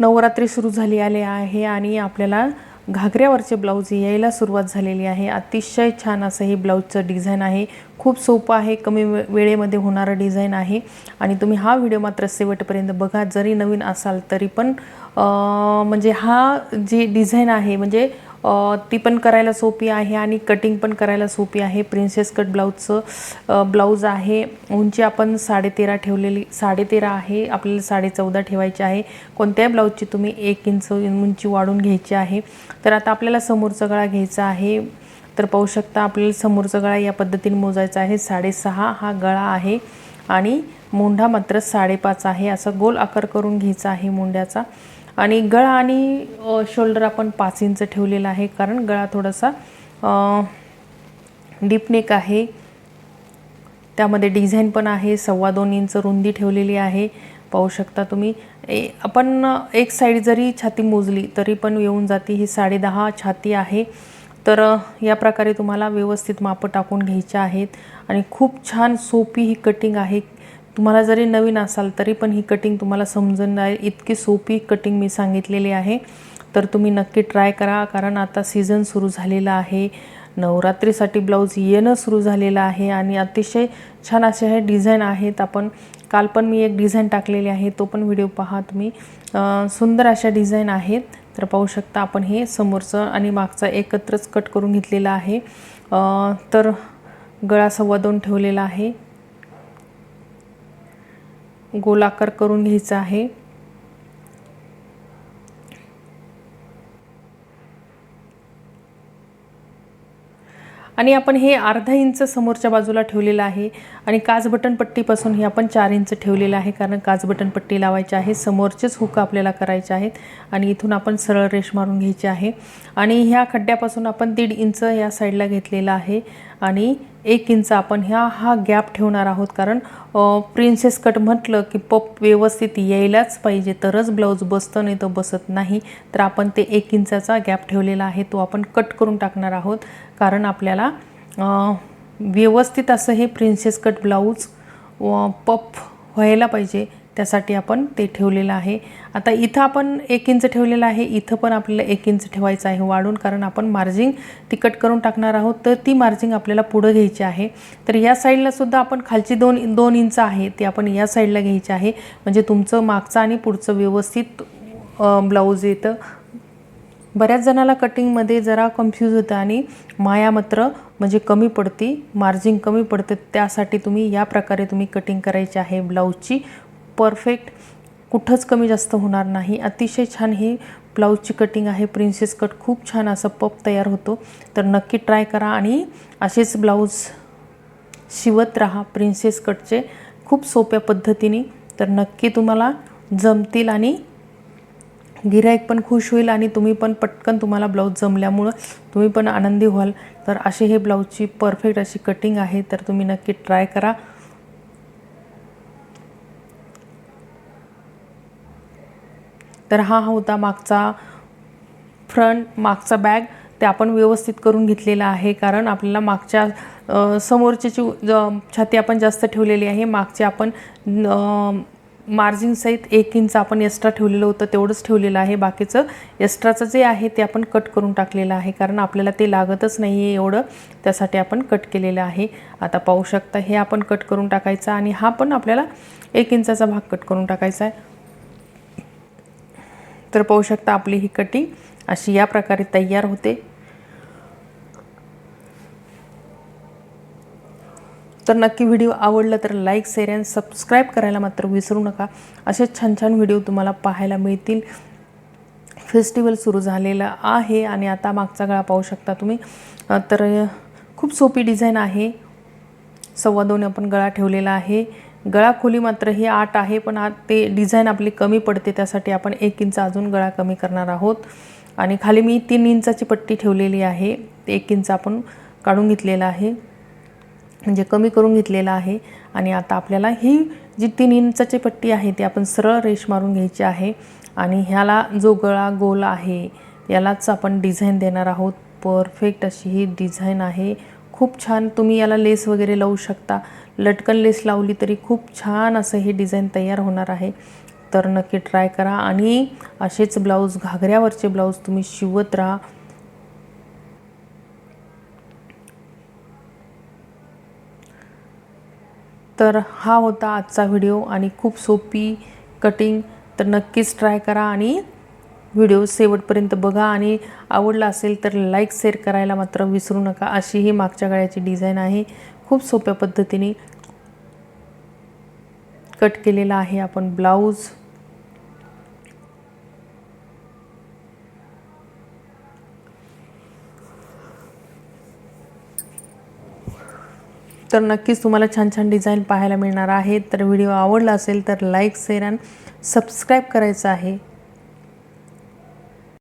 नवरात्री सुरू झाली आले आहे आणि आपल्याला घागऱ्यावरचे ब्लाऊज यायला सुरुवात झालेली आहे. अतिशय छान असं हे ब्लाऊजचं डिझाईन आहे. खूप सोपं आहे कमी वे वेळेमध्ये होणारं डिझाईन आहे. आणि तुम्ही हा व्हिडिओ मात्र शेवटपर्यंत बघा. जरी नवीन असाल तरी पण म्हणजे हा जी डिझाईन आहे म्हणजे ती पण करायला सोपी आहे आणि कटिंग पण करायला सोपी आहे. प्रिन्सेस कट ब्लाऊजचं ब्लाऊज आहे. उंची आपण साडेतेरा ठेवलेली साडेतेरा आहे. आपल्याला साडे चौदा ठेवायची आहे. कोणत्याही ब्लाऊजची तुम्ही एक इंच उंची वाढून घ्यायची आहे. तर आता आपल्याला समोरचा गळा घ्यायचा आहे. तर पाहू शकता आपल्याला समोरचा गळा या पद्धतीने मोजायचा आहे. साडेसहा हा गळा आहे आणि मोंढा मात्र साडेपाच आहे. असं गोल आकार करून घ्यायचा आहे मोंढ्याचा. आणि गळा आणि शोल्डर आपण पाच इंच ठेवलेला आहे. कारण गळा थोडासा डीपनेक आहे. त्यामध्ये डिझाईन पण आहे. सव्वा दोन इंच रुंदी ठेवलेली आहे. पाहू शकता तुम्ही. ए आपण एक साईड जरी छाती मोजली तरी पण येऊन जाते. ही साडेदहा छाती आहे. तर या प्रकारे तुम्हाला व्यवस्थित मापं टाकून घ्यायच्या आहेत. आणि खूप छान सोपी ही कटिंग आहे. तुम्हाला जरी नवीन असाल तरी पण ही कटिंग तुम्हाला समजून इतकी सोपी कटिंग मी सांगितलेली आहे. तर तुम्ही नक्की ट्राय करा कारण आता सीझन सुरू झालेला आहे. नवरात्रीसाठी ब्लाऊज येणं सुरू झालेलं आहे आणि अतिशय छान असे हे डिझाईन आहेत. आपण काल पण मी एक डिझाईन टाकलेली आहे तो पण व्हिडिओ पहा तुम्ही. सुंदर अशा डिझाईन आहेत. तर पाहू शकता आपण हे समोरचं आणि मागचा एकत्रच कट करून घेतलेला आहे. तर गळा सव्वा दोन ठेवलेला आहे. गोलाकार करून घ्यायचा आहे. आणि आपण हे अर्धा इंच समोरच्या बाजूला ठेवलेलं आहे आणि काच बटन पट्टीपासून हे आपण चार इंच ठेवलेलं आहे कारण काच बटन पट्टी लावायची आहे. समोरचेच हुक आपल्याला करायचे आहेत आणि इथून आपण सरळ रेष मारून घ्यायची आहे. आणि ह्या खड्ड्यापासून आपण दीड इंच या साईडला घेतलेला आहे आणि एक इंच आपण ह्या हा गॅप ठेवणार आहोत. कारण प्रिन्सेस कट म्हटलं की पप व्यवस्थित यायलाच पाहिजे. तरच ब्लाऊज बसतं नाही तर बसत नाही. तर आपण ते एक इंचाचा गॅप ठेवलेला आहे. तो आपण कट करून टाकणार आहोत. कारण आपल्याला व्यवस्थित असं हे प्रिन्सेस कट ब्लाऊज पप व्हायला पाहिजे. त्यासाठी आपण ते ठेवलेलं आहे. आता इथं आपण एक इंच ठेवलेलं आहे. इथं पण आपल्याला एक इंच ठेवायचं आहे. वाढून कारण आपण मार्जिंग ती कट करून टाकणार आहोत तर ती मार्जिंग आपल्याला पुढं घ्यायची आहे. तर या साईडला सुद्धा आपण खालची दोन दोन इंच आहे ती आपण या साईडला घ्यायची आहे. म्हणजे तुमचं मागचं आणि पुढचं व्यवस्थित ब्लाऊज येतं. बऱ्याच जणाला कटिंगमध्ये जरा कन्फ्यूज होतं आणि माया मात्र म्हणजे कमी पडती मार्जिन कमी पडते. त्यासाठी तुम्ही या प्रकारे तुम्ही कटिंग करायची आहे ब्लाऊजची. परफेक्ट कुठंच कमी जास्त होणार नाही. अतिशय छान ही ब्लाऊजची कटिंग आहे. प्रिन्सेस कट खूप छान असं पप तयार होतो. तर नक्की ट्राय करा आणि असेच ब्लाऊज शिवत राहा. प्रिन्सेस कटचे खूप सोप्या पद्धतीने. तर नक्की तुम्हाला जमतील आणि गिराईक पण खुश होईल आणि तुम्ही पण पटकन तुम्हाला ब्लाऊज जमल्यामुळं तुम्ही पण आनंदी व्हाल. तर असे हे ब्लाऊजची परफेक्ट अशी कटिंग आहे. तर तुम्ही नक्की ट्राय करा. तर हा होता मागचा फ्रंट मागचा बॅग ते आपण व्यवस्थित करून घेतलेला आहे कारण आपल्याला मागच्या समोरची समोरच्याची ज- छाती आपण जास्त ठेवलेली आहे मागचे आपण मार्जिन सहित एक इंच आपण एक्स्ट्रा ठेवलेलं होतं तेवढंच ठेवलेलं आहे. बाकीचं एक्स्ट्राचं जे आहे ते आपण कट करून टाकलेलं आहे कारण आपल्याला ते लागतच नाही आहे एवढं. त्यासाठी आपण कट केलेलं आहे. आता पाहू शकता हे आपण कट करून टाकायचं आणि हा पण आपल्याला एक इंचाचा भाग कट करून टाकायचा आहे. तर पाहू शकता आपली ही कटिंग अशी या प्रकारे तयार होते. तर नक्की व्हिडिओ आवडला तर लाईक शेअर अँड सबस्क्राईब करायला मात्र विसरू नका. असे छान छान व्हिडिओ तुम्हाला पाहायला मिळतील. फेस्टिवल सुरू झालेलं आहे आणि आता मागचा गळा पाहू शकता तुम्ही. तर खूप सोपी डिझाईन आहे. सव्वा दोन आपण गळा ठेवलेला आहे. गळा खोली मात्र ही आठ आहे पण आत ते डिझाईन आपली कमी पडते त्यासाठी आपण एक इंच अजून गळा कमी करणार आहोत. आणि खाली मी तीन इंचाची पट्टी ठेवलेली आहे. एक इंच आपण काढून घेतलेला आहे. म्हणजे कमी करून घेतलेला आहे. आणि आता आपल्याला ही जी तीन इंचाची पट्टी आहे ती आपण सरळ रेश मारून घ्यायची आहे. आणि ह्याला जो गळा गोल आहे यालाच आपण डिझाईन देणार आहोत. परफेक्ट अशी ही डिझाईन आहे. खूप छान तुम्ही याला लेस वगैरे लावू शकता. लटकन लेस लावली तरी खूप छान असं हे डिझाईन तयार होणार आहे. तर नक्की ट्राय करा आणि असेच ब्लाऊज घागऱ्यावरचे ब्लाऊज तुम्ही शिवत राहा. तर हा होता आजचा व्हिडिओ आणि खूप सोपी कटिंग. तर नक्कीच ट्राय करा आणि व्हिडिओ शेवटपर्यंत बघा आणि आवडला असेल तर लाईक शेअर करायला मात्र विसरू नका. अशी ही मागच्या गळ्याची डिझाईन आहे. खूप सोप्या पद्धतीने कट केलेला आहे आपण ब्लाऊज. तर नक्कीच तुम्हाला छान छान डिझाईन पाहायला मिळणार आहे. तर व्हिडिओ आवडला असेल तर लाईक शेअर अँड सबस्क्राईब करायचं आहे.